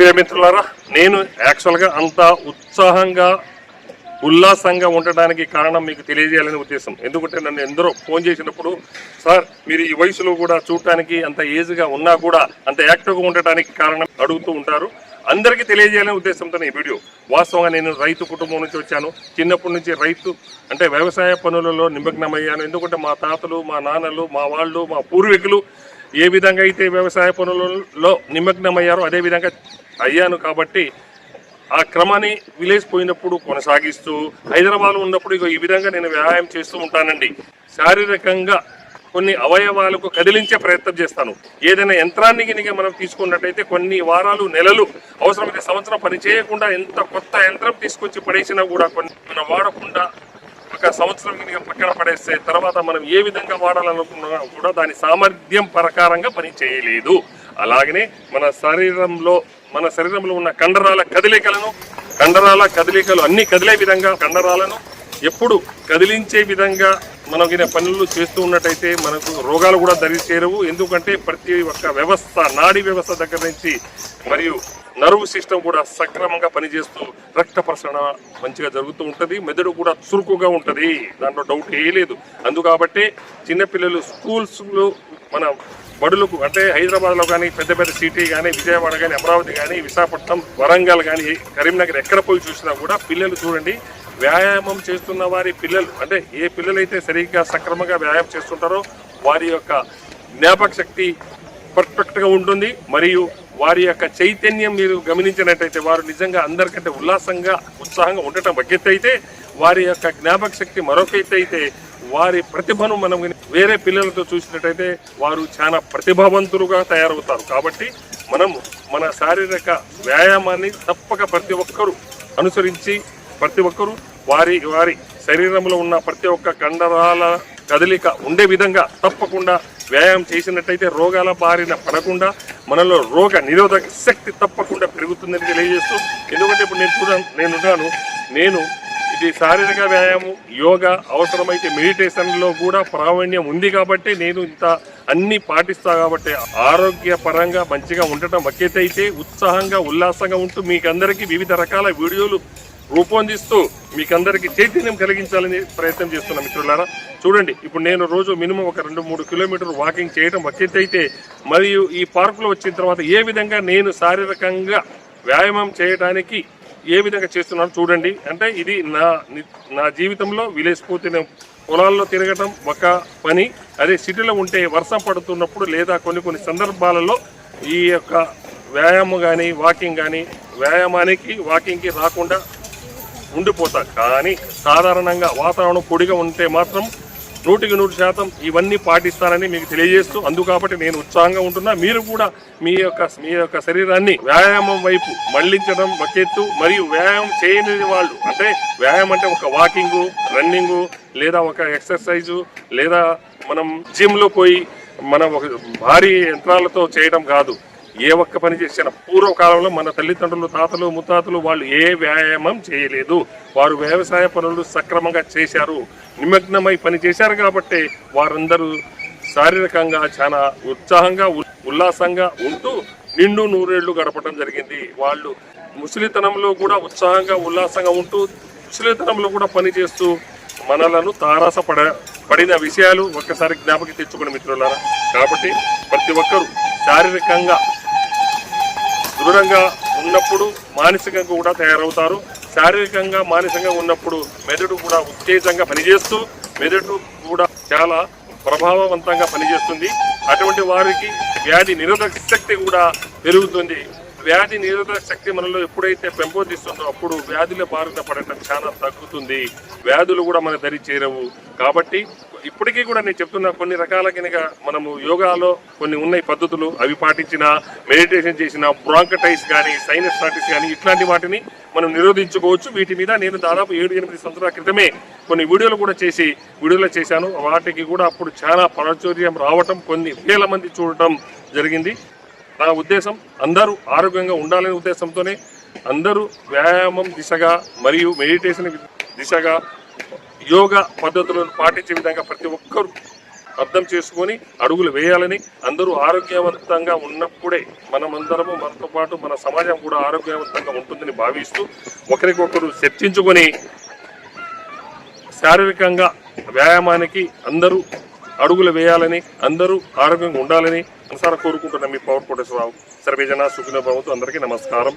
ప్రియమిత్రులారా నేను యాక్చువల్గా అంత ఉత్సాహంగా ఉల్లాసంగా ఉండడానికి కారణం మీకు తెలియజేయాలనే ఉద్దేశం. ఎందుకంటే నన్ను ఎందరో ఫోన్ చేసినప్పుడు సార్ మీరు ఈ వయసులో కూడా చూడటానికి అంత ఏజ్గా ఉన్నా కూడా అంత యాక్టివ్గా ఉండటానికి కారణం అడుగుతూ ఉంటారు. అందరికీ తెలియజేయాలనే ఉద్దేశంతో ఈ వీడియో. వాస్తవంగా నేను రైతు కుటుంబం నుంచి వచ్చాను. చిన్నప్పటి నుంచి రైతు అంటే వ్యవసాయ పనులలో నిమగ్నమయ్యాను. ఎందుకంటే మా తాతలు మా నాన్నలు మా వాళ్ళు మా పూర్వీకులు ఏ విధంగా అయితే వ్యవసాయ పనులలో నిమగ్నమయ్యారో అదే విధంగా అయ్యాను కాబట్టి ఆ క్రమాన్ని విలేజ్ పోయినప్పుడు కొనసాగిస్తూ హైదరాబాద్లో ఉన్నప్పుడు ఇగో ఈ విధంగా నేను వ్యాయామం చేస్తూ ఉంటానండి. శారీరకంగా కొన్ని అవయవాలకు కదిలించే ప్రయత్నం చేస్తాను. ఏదైనా యంత్రాన్ని కనుక మనం తీసుకున్నట్టయితే కొన్ని వారాలు నెలలు అవసరమైతే సంవత్సరం పని చేయకుండా ఎంత కొత్త యంత్రం తీసుకొచ్చి పడేసినా కూడా కొన్ని మనం వాడకుండా ఒక సంవత్సరం కనుక పక్కన పడేస్తే తర్వాత మనం ఏ విధంగా వాడాలనుకున్నా కూడా దాని సామర్థ్యం ప్రకారంగా పని చేయలేదు. అలాగనే మన శరీరంలో మన శరీరంలో ఉన్న కండరాల కదలికలను కండరాల కదలికలు అన్ని కదిలే విధంగా కండరాలను ఎప్పుడు కదిలించే విధంగా మనం గిన పనులు చేస్తూ ఉన్నట్టయితే మనకు రోగాలు కూడా దరి చేరవు. ఎందుకంటే ప్రతి ఒక్క వ్యవస్థ నాడీ వ్యవస్థ దగ్గర నుంచి మరియు నర్వ్ సిస్టమ్ కూడా సక్రమంగా పనిచేస్తూ రక్త ప్రసరణ మంచిగా జరుగుతూ ఉంటుంది. మెదడు కూడా చురుకుగా ఉంటుంది. దాంట్లో డౌట్ ఏ లేదు. అందుకాబట్టే చిన్నపిల్లలు స్కూల్స్లో మన బడులకు అంటే హైదరాబాద్లో కానీ పెద్ద పెద్ద సిటీ కానీ విజయవాడ కానీ అమరావతి కానీ విశాఖపట్నం వరంగల్ కానీ కరీంనగర్ ఎక్కడ పోయి చూసినా కూడా పిల్లలు చూడండి. వ్యాయామం చేస్తున్న వారి పిల్లలు అంటే ఏ పిల్లలైతే సరిగ్గా సక్రమంగా వ్యాయామం చేస్తుంటారో వారి యొక్క జ్ఞాపక శక్తి పర్ఫెక్ట్గా ఉంటుంది. మరియు వారి యొక్క చైతన్యం మీరు గమనించినట్టయితే వారు నిజంగా అందరికంటే ఉల్లాసంగా ఉత్సాహంగా ఉండటం ఒక అయితే వారి యొక్క జ్ఞాపక శక్తి మరొకైతే అయితే వారి ప్రతిభను మనం వేరే పిల్లలతో చూసినట్టయితే వారు చాలా ప్రతిభావంతులుగా తయారవుతారు. కాబట్టి మనం మన శారీరక వ్యాయామాన్ని తప్పక ప్రతి ఒక్కరూ అనుసరించి ప్రతి ఒక్కరూ వారి వారి శరీరంలో ఉన్న ప్రతి ఒక్క కండరాల కదలిక ఉండే విధంగా తప్పకుండా వ్యాయామం చేసినట్టయితే రోగాల బారిన పడకుండా మనలో రోగ నిరోధక శక్తి తప్పకుండా పెరుగుతుందని తెలియజేస్తూ ఎందుకంటే ఇప్పుడు నేను చూడ నేనున్నాను నేను ఇది శారీరక వ్యాయామం యోగా అవసరమైతే మెడిటేషన్లో కూడా ప్రావీణ్యం ఉంది కాబట్టి నేను ఇంత అన్ని పాటిస్తా కాబట్టి ఆరోగ్యపరంగా మంచిగా ఉండటం అయితే ఉత్సాహంగా ఉల్లాసంగా ఉంటూ మీకందరికీ వివిధ రకాల వీడియోలు రూపొందిస్తూ మీకందరికీ చైతన్యం కలిగించాలని ప్రయత్నం చేస్తున్నా మిత్రులారా చూడండి. ఇప్పుడు నేను రోజు మినిమం ఒక రెండు మూడు కిలోమీటర్లు వాకింగ్ చేయడం అయితే మరియు ఈ పార్కులో వచ్చిన తర్వాత ఏ విధంగా నేను శారీరకంగా వ్యాయామం చేయడానికి ఏ విధంగా చేస్తున్నాను చూడండి. అంటే ఇది నా ని- నా జీవితంలో విలేజ్ పోతే పొలాల్లో తిరగటం ఒక పని. అదే సిటీలో ఉంటే వర్షం పడుతున్నప్పుడు లేదా కొన్ని కొన్ని సందర్భాలలో ఈ యొక్క వ్యాయామం కానీ వాకింగ్ కానీ వ్యాయామానికి వాకింగ్కి రాకుండా ఉండిపోతా. కానీ సాధారణంగా వాతావరణం పొడిగా ఉంటే మాత్రం నూటికి నూరు శాతం ఇవన్నీ పాటిస్తానని మీకు తెలియజేస్తూ అందు కాబట్టి నేను ఉత్సాహంగా ఉంటున్నా. మీరు కూడా మీ యొక్క మీ యొక్క శరీరాన్ని వ్యాయామం వైపు మళ్ళించడం ఒకెత్తు మరియు వ్యాయామం చేయని వాళ్ళు అంటే వ్యాయామం అంటే ఒక వాకింగు రన్నింగు లేదా ఒక ఎక్సర్సైజు లేదా మనం జిమ్లో పోయి మనం ఒక భారీ యంత్రాలతో చేయడం కాదు. ఏ ఒక్క పని చేసిన పూర్వకాలంలో మన తల్లిదండ్రులు తాతలు ముత్తాతలు వాళ్ళు ఏ వ్యాయామం చేయలేదు. వారు వ్యవసాయ పనులు సక్రమంగా చేశారు. నిమగ్నమై పని చేశారు కాబట్టి వారందరూ శారీరకంగా చాలా ఉత్సాహంగా ఉల్లాసంగా ఉంటూ నిండు నూరేళ్ళు గడపడం జరిగింది. వాళ్ళు ముసలితనంలో కూడా ఉత్సాహంగా ఉల్లాసంగా ఉంటూ ముసలితనంలో కూడా పని చేస్తూ మనలను తారాస పడ పడిన విషయాలు ఒక్కసారి జ్ఞాపకం తెచ్చుకుని మిత్రులారా. కాబట్టి ప్రతి ఒక్కరూ శారీరకంగా దృఢంగా ఉన్నప్పుడు మానసికంగా కూడా తయారవుతారు. శారీరకంగా మానసికంగా ఉన్నప్పుడు మెదడు కూడా ఉత్తేజంగా పనిచేస్తూ మెదడు కూడా చాలా ప్రభావవంతంగా పనిచేస్తుంది. అటువంటి వారికి వ్యాధి నిరోధక శక్తి కూడా పెరుగుతుంది. వ్యాధి నిరోధక శక్తి మనలో ఎప్పుడైతే పెంపొందిస్తుందో అప్పుడు వ్యాధుల బారిన పడటం చాలా తగ్గుతుంది. వ్యాధులు కూడా మన దరి చేరవు. కాబట్టి ఇప్పటికీ కూడా నేను చెప్తున్నా కొన్ని రకాల కనుక మనము యోగాలో కొన్ని ఉన్నాయి పద్ధతులు అవి పాటించిన మెడిటేషన్ చేసిన బ్రాంకటైస్ కానీ సైనస్టాటిస్ కానీ ఇట్లాంటి వాటిని మనం నిరోధించుకోవచ్చు. వీటి మీద నేను దాదాపు ఏడు ఎనిమిది సంవత్సరాల క్రితమే కొన్ని వీడియోలు కూడా చేసి వీడియోలు చేశాను. వాటికి కూడా అప్పుడు చాలా ప్రాచుర్యం రావటం కొన్ని వేల మంది చూడటం జరిగింది. నా ఉద్దేశం అందరూ ఆరోగ్యంగా ఉండాలనే ఉద్దేశంతోనే అందరూ వ్యాయామం దిశగా మరియు మెడిటేషన్ దిశగా యోగ పద్ధతులను పాటించే విధంగా ప్రతి ఒక్కరూ అర్థం చేసుకొని అడుగులు వేయాలని అందరూ ఆరోగ్యవంతంగా ఉన్నప్పుడే మనమందరము మనతో పాటు మన సమాజం కూడా ఆరోగ్యవంతంగా ఉంటుందని భావిస్తూ ఒకరికొకరు చర్చించుకొని శారీరకంగా వ్యాయామానికి అందరూ అడుగులు వేయాలని అందరూ ఆరోగ్యంగా ఉండాలని మనసారా కోరుకుంటున్నాం మీ పవర్ కోటేశ్వరరావు సర్వేజన సుఖిన భవంతు. అందరికీ నమస్కారం.